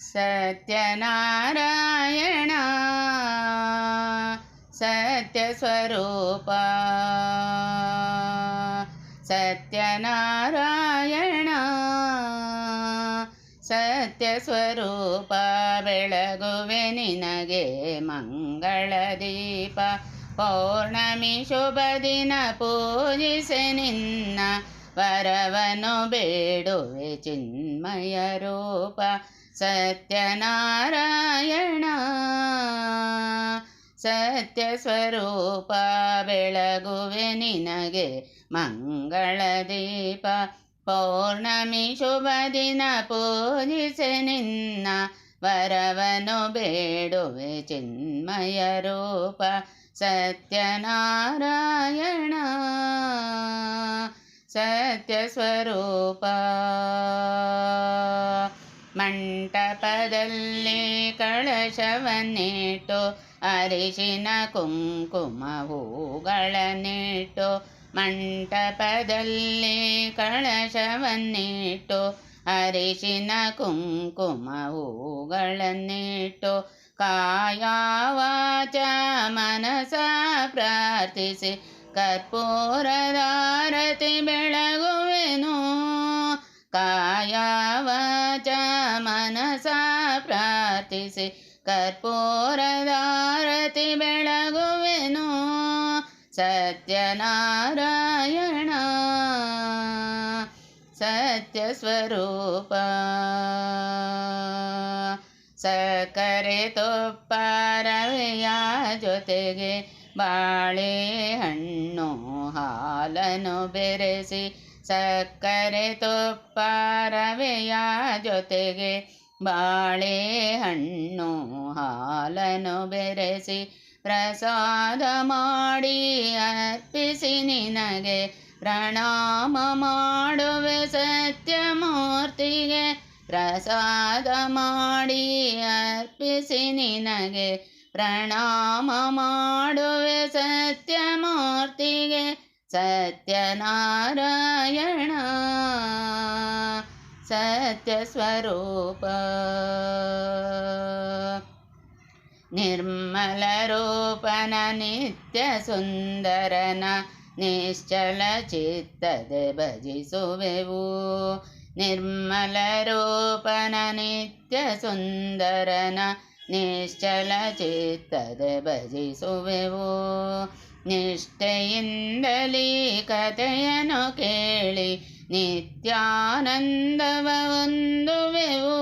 ಸತ್ಯನಾರಾಯಣ ಸತ್ಯಸ್ವರೂಪ. ಸತ್ಯನಾರಾಯಣ ಸತ್ಯಸ್ವರೂಪ. ಬೆಳಗುವೆ ನಿನಗೆ ಮಂಗಳ ದೀಪ. ಪೌರ್ಣಮಿ ಶುಭ ದಿನ ಪೂಜಿಸೆ ನಿನ್ನ ವರವನು ಬೇಡುವೆ ಚಿನ್ಮಯ ರೂಪ, ಸತ್ಯನಾರಾಯಣ. ಸತ್ಯ ಸ್ವರೂಪ ಬೆಳಗುವೆ ನಿನಗೆ ಮಂಗಳ ದೀಪ. ಪೌರ್ಣಮಿ ಶುಭ ದಿನ, ಪೂಜಿಸೆ ನಿನ್ನ ವರವನು ಬೇಡುವೆ ಚಿನ್ಮಯ ರೂಪ, ಸತ್ಯನಾರಾಯಣ. ಸತ್ಯ ಸ್ವರೂಪ ಮಂಟಪದಲ್ಲಿ ಕಳಶವನ್ನಿಟ್ಟು ಅರಿಶಿನ ಕುಂಕುಮ ಹೂಗಳನ್ನಿಟ್ಟು ಮಂಟಪದಲ್ಲಿ ಕಳಶವನ್ನಿಟ್ಟು ಅರಿಶಿನ ಕುಂಕುಮ ಹೂಗಳನ್ನಿಟ್ಟು ಕಾಯವಾಚ ಮನಸ ಪ್ರಾರ್ಥಿಸಿ. ಕರ್ಪೂರದಾರತಿ ಬೆಳಗುವೆನು. ಕಾಯವಾಚ ಮನಸ ಪ್ರಾರ್ಥಿಸಿ. ಕರ್ಪೂರದಾರತಿ ಬೆಳಗುವೆನು. ಸತ್ಯನಾರಾಯಣ. ಸತ್ಯ ಸ್ವರೂಪ ಸಕ್ಕರೆ ತುಪ್ಪ ರವೆಯ ಜೊತೆಗೆ ಬಾಳೆಹಣ್ಣು ಹಾಲನ್ನು ಬೆರೆಸಿ ಸಕ್ಕರೆ ತೊಪ್ಪರವೆಯ ಜೊತೆಗೆ ಬಾಳೆಹಣ್ಣು ಹಾಲನ್ನು ಬೆರೆಸಿ ಪ್ರಸಾದ ಮಾಡಿ ಅರ್ಪಿಸಿ ನಿನಗೆ ಪ್ರಣಾಮ ಮಾಡುವೆ ಸತ್ಯಮೂರ್ತಿಗೆ ಪ್ರಸಾದ ಮಾಡಿ ಅರ್ಪಿಸಿ ನಿನಗೆ ಪ್ರಣಾಮ ಮಾಡುವೆ ಸತ್ಯಮೂರ್ತಿಗೆ ಸತ್ಯನಾರಾಯಣ ಸತ್ಯ ಸ್ವರೂಪ ನಿರ್ಮಲ ರೂಪನ ನಿತ್ಯ ಸುಂದರನ ನಿಶ್ಚಲ ಚಿತ್ತದೆ ಭಜಿಸುವೆವು ನಿರ್ಮಲ ರೂಪನ ನಿತ್ಯ ಸುಂದರನ ನಿಶ್ಚಲ ಚಿತ್ತದೆ ಭಜಿಸುವೆವು ನಿಷ್ಠೆಯಿಂದಲೇ ಕಥೆಯನ್ನು ಕೇಳಿ ನಿತ್ಯಾನಂದವ ಹೊಂದುವೆವು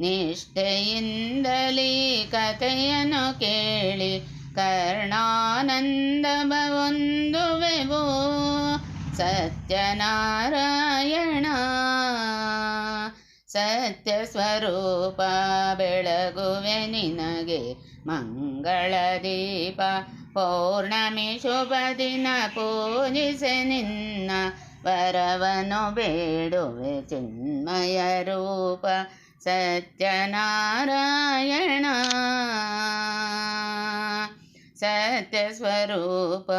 ನಿಷ್ಠೆಯಿಂದಲೇ ಕಥೆಯನ್ನು ಕೇಳಿ ಕರ್ಣಾನಂದವ ಹೊಂದುವೆವು ಸತ್ಯನಾರಾಯಣ. ಸತ್ಯ ಸ್ವರೂಪ ಬೆಳಗುವೆ ನಿನಗೆ ಮಂಗಳ ದೀಪ. ಪೌರ್ಣಮಿ ಶುಭ ದಿನ ಪೂಜಿಸೆ ನಿನ್ನ ವರವನು ಬೇಡುವೆ ಚಿನ್ಮಯ ರೂಪ. ಸತ್ಯನಾರಾಯಣ. ಸತ್ಯ ಸ್ವರೂಪ